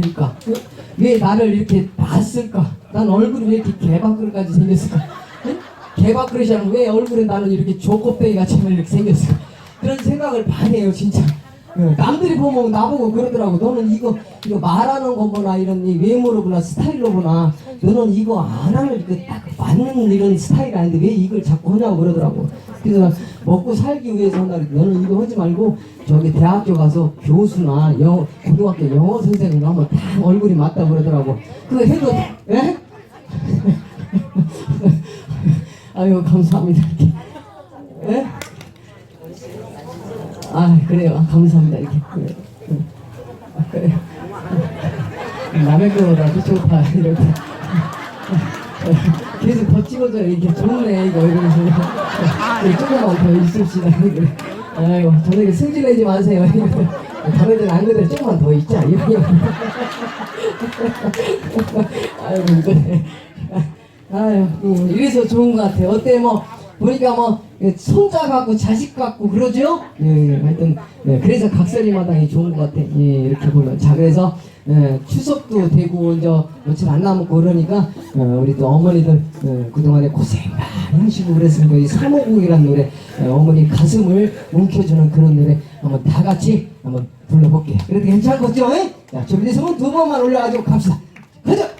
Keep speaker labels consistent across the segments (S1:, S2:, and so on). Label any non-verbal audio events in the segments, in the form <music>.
S1: 될까? 왜 나를 이렇게 봤을까? 난 얼굴이 왜 이렇게 개밥그릇까지 생겼을까? 응? 개밥그릇이랑 왜 얼굴에 나는 이렇게 조kop데기 같이 이렇게 생겼을까? 그런 생각을 많이 해요 진짜 응, 남들이 보면 나보고 그러더라고 너는 이거 이거 말하는 거 보나 이런 이 외모로 보나 스타일로 보나 너는 이거 안 하는 그딱 맞는 이런 스타일 아닌데 왜 이걸 자꾸 하냐고 그러더라고 그래서 난 먹고 살기 위해서 한다 그랬더니 너는 이거 하지 말고 저기 대학교 가서 교수나 영어 고등학교 영어 선생님 하면 다 얼굴이 맞다 그러더라고. 그거 해도 예? <laughs> 아유 감사합니다. 이렇게. 예? 아 그래요. 아, 감사합니다. 이렇게. 그래요. 응. 아, 그래요. 남의 거보다 좋다. 이렇게 <laughs> 계속 더 찍어줘야 이렇게 좋네 이거 이러면서. <laughs> 네, 조금만 더 있읍시다. <laughs> 아이고 저녁에 승질 내지 마세요. 다른 안 그래도 조금만 더 있자. 이거 아이고 이거. 아유 음, 이래서 좋은 것 같아요. 어때 뭐 보니까 뭐 손자 같고 자식 같고 그러죠? 예, 하여튼 예, 그래서 각설이 마당이 좋은 것 같아. 예, 이렇게 보면 자 그래서 예, 추석도 되고 이제 며칠 안 남았고 그러니까 어, 우리 또 어머니들 어, 그동안에 고생 많이 하시고 그랬으니까 이 사모곡이라는 노래 어, 어머니 가슴을 움켜주는 그런 노래 한번 다 같이 한번 불러볼게요. 그래도 괜찮겠죠? 예? 자 준비됐으면 두 번만 올려가지고 갑시다. 가자.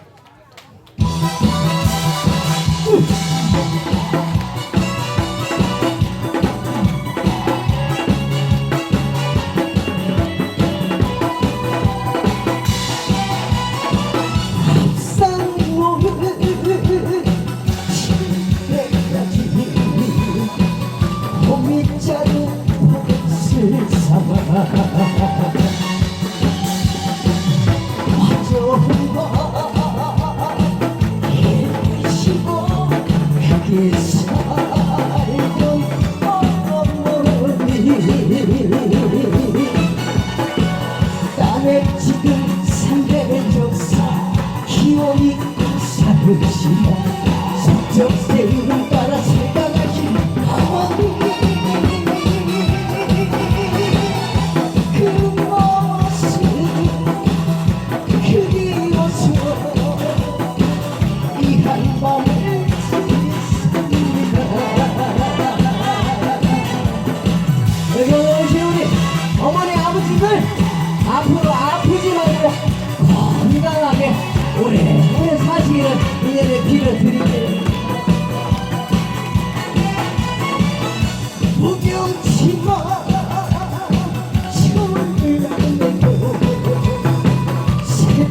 S1: 사르시다 석적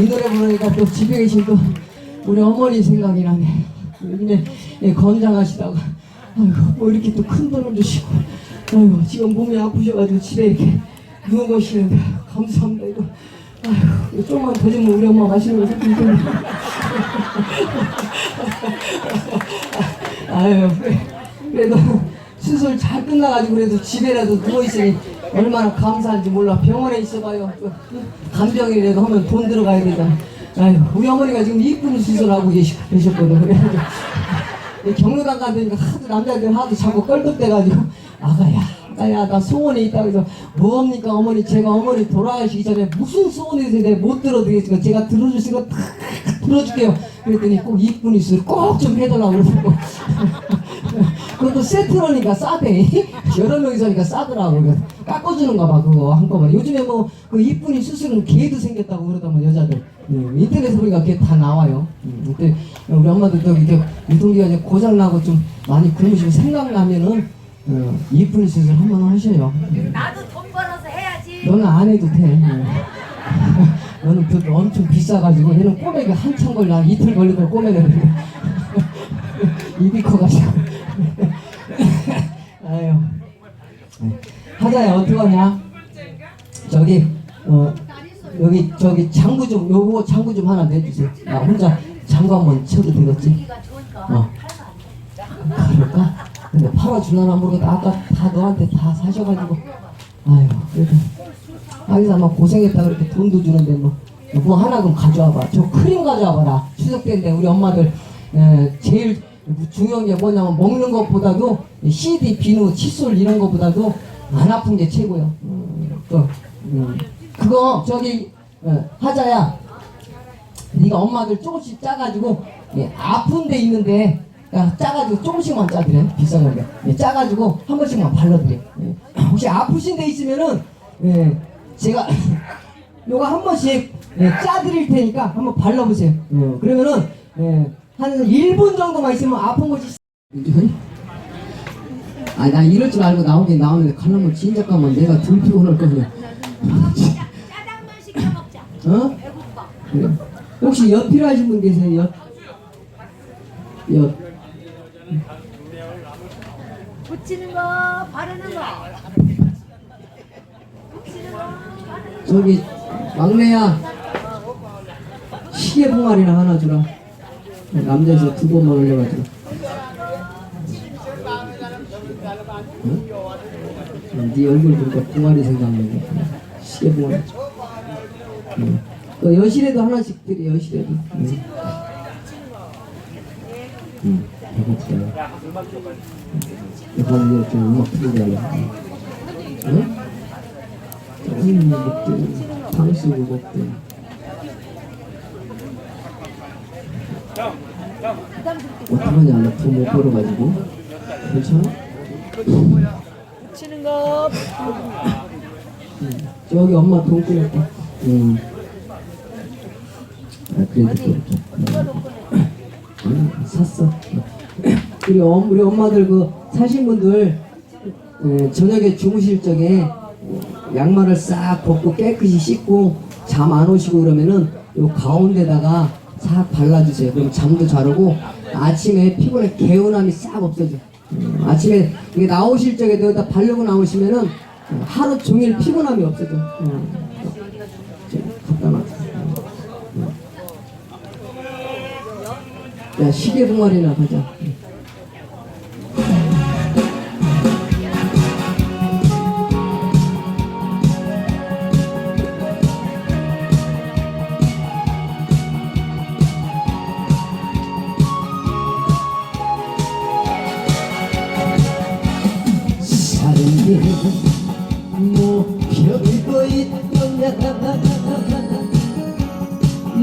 S1: 이 노래 부르니까 또 집에 계신 또 우리 어머니 생각이 나네. 요즘에 예, 건장하시다가. 아이고 뭐 이렇게 또 큰 돈을 주시고. 아이고 지금 몸이 아프셔가지고 집에 이렇게 누워 계시는데 감사합니다. 이거. 아이고 조금만 더 주면 우리 엄마 맛있는 거 사줄 텐데. <laughs> 아유 그래, 그래도 수술 잘 끝나가지고 그래도 집에라도 누워 있으니 얼마나 감사한지 몰라. 병원에 있어봐요. 그 간병이라도 하면 돈 들어가야 되잖아 아유 우리 어머니가 지금 이쁜 수술 하고 계시, 계셨거든. <laughs> 그래가지고 경로당 가니까 하도 남자들 하도 자꾸 껄떡대가지고 아가야 아야 나 소원이 있다고 해서 뭐합니까? 어머니 제가 어머니 돌아가시기 전에 무슨 소원이 있어요 내가 못 들어드리겠지만 제가 들어줄 수 있는 거다 들어줄게요. 그랬더니 꼭 이쁜 이술 꼭 좀 해달라고 그러고 <laughs> 그것도 세트로니까 싸대. <laughs> 여러 명이서 하니까 싸더라고. 깎아주는가 봐 그거 한꺼번에. 요즘에 뭐 그 이쁜이 수술은 개도 생겼다고 그러더만 여자들. 음, 인터넷에 보니까 그게 다 나와요. 음, 그때 우리 엄마들 또 이렇게 유통기가 이제 고장나고 좀 많이 굶으시고 생각나면은 어, 이쁜 수술 한번 하셔요. 음.
S2: 나도 돈 벌어서 해야지.
S1: 너는 안 해도 돼. 음. <laughs> 너는 그 엄청 비싸가지고 얘는 꼬매기 한참 걸려 한 이틀 걸리고 꼬매는 <laughs> 입이 커가지고 아유 네. 하자야 어떡하냐? 저기 어 여기 저기 장구 좀 요거 장구 좀 하나 내주세요. 나 혼자 장구 한번 쳐도 되겠지? 어. 그럴까? 근데 팔아주려나 모르겠다. 아까 다 너한테 다 사셔가지고. 아유 그래도. 아기사 막 고생했다 그렇게 돈도 주는데 뭐. 뭐 하나 좀 가져와봐. 저 크림 가져와봐라. 추석 때인데 우리 엄마들 에, 제일 중요한 게 뭐냐면 먹는 것보다도 이 CD, 비누, 칫솔 이런 것보다도 안 아픈 게 최고요. 음, 또 음, 그거 저기 어, 하자야. 네가 엄마들 조금씩 짜가지고 예, 아픈 데 있는데 야, 짜가지고 조금씩만 짜드려 비싼 건데. 예, 짜가지고 한 번씩만 발라드려. 예. 혹시 아프신 데 있으면은 예, 제가 <laughs> 요거 한 번씩 예, 짜드릴 테니까 한번 발라보세요. 예, 그러면은 예, 한 1분 정도만 있으면 아픈 곳이 아 나 이럴 줄 알고 나오긴 나오는데 칼라면 진작 가면 내가 덜 피곤할
S2: 짜- 짜장면 시켜 먹자.
S1: 어?
S2: 배고파.
S1: 그래. 혹시 엿 필요하신 분 계세요? 엿? 엿.
S2: 붙이는 거, 바르는 거. 붙이는 거, 바르는 거.
S1: 저기 막내야 시계 봉알이나 하나 주라. 남자에서 두 번만 올려가지고. 응? 응, 네 얼굴 보니까 봉알이 생각나네. 봉알. 응. 그 여실에도 하나씩 드려 여실에도. 응. 응. 배고프다. 이제 좀 음악 틀어달라. 응? 음, 먹든 탕수육 먹든 어떡하냐 나돈못 벌어가지고 괜찮아?
S2: 붙이는 거.
S1: 저기 엄마 돈 끊었다 응. 아 그래도 좀 응, 샀어 우리, 엄, 우리 엄마들 그 사신 분들 에, 저녁에 주무실 적에 어, 양말을 싹 벗고 깨끗이 씻고 잠 안 오시고 그러면은 요 가운데다가 싹 발라주세요. 그럼 잠도 잘 오고 아침에 피곤해 개운함이 싹 없어져. 음, 아침에 이게 나오실 적에 여기다 바르고 나오시면은 어, 하루 종일 피곤함이 없어져. 야 시계 동아리나 가자. 못 펴고 있더냐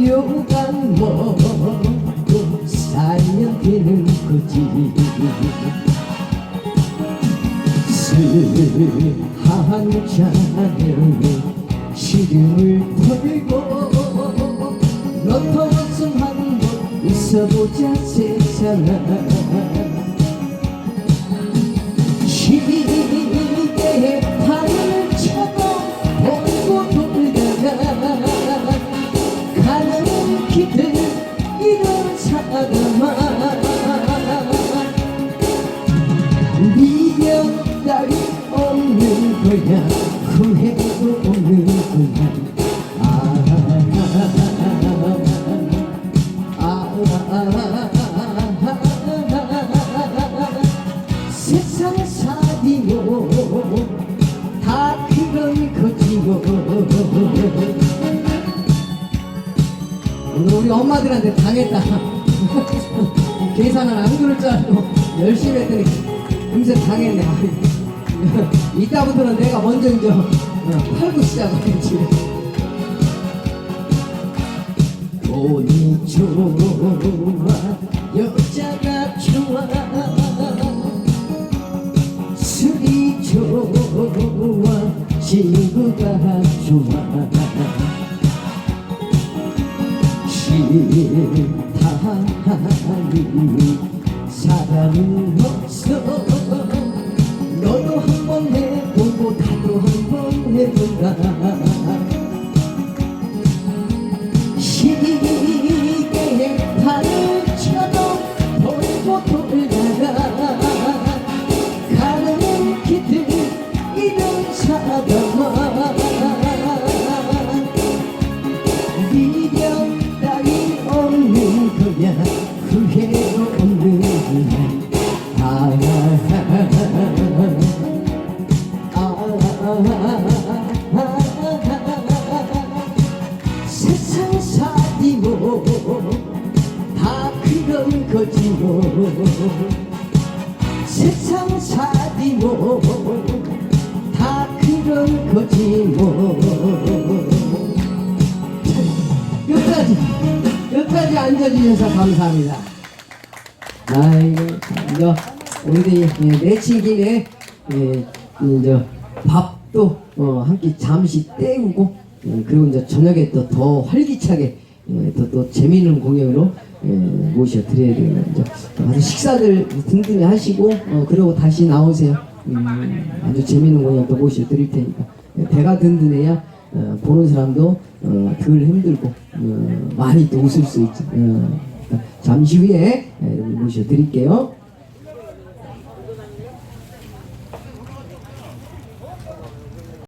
S1: 요가 뭐고 살면 되는 거지. 스한 잔에 시름을 털고 너도 웃음 한번 있어보자 세상아 발을 차고 보고 돌다가 가는 길을 이런 사람아. 미련 따위 없는 거야. 후회 우리 엄마들한테 당했다. <laughs> 계산은 안 그럴 줄 알고 열심히 했더니 금세 당했네. <laughs> 이따부터는 내가 먼저 이제 어, 팔고 시작하겠지. 돈이 좋아 여자가 좋아. 술이 좋아. 친구가 좋아 싫다니 사랑은 없어 너도 한번 해보고 나도 한번 해본다 뭐. 여기까지 여기까지 앉아주셔서 감사합니다. 아이고 이제 우리 예, 내친 김에 예, 이제 밥도 어, 한끼 잠시 때우고 예, 그리고 이제 저녁에 또 더 활기차게 예, 또, 또 재미있는 공연으로 예, 모셔 드려야 되는 이제 아주 식사들 든든히 하시고 어, 그리고 다시 나오세요. 음, 아주 재미있는 공연 또 모셔 드릴 테니까. 예, 배가 든든해야 어, 보는 사람도 어, 덜 힘들고 어, 많이 또 웃을 수 있죠. 어, 잠시 후에 예, 모셔드릴게요.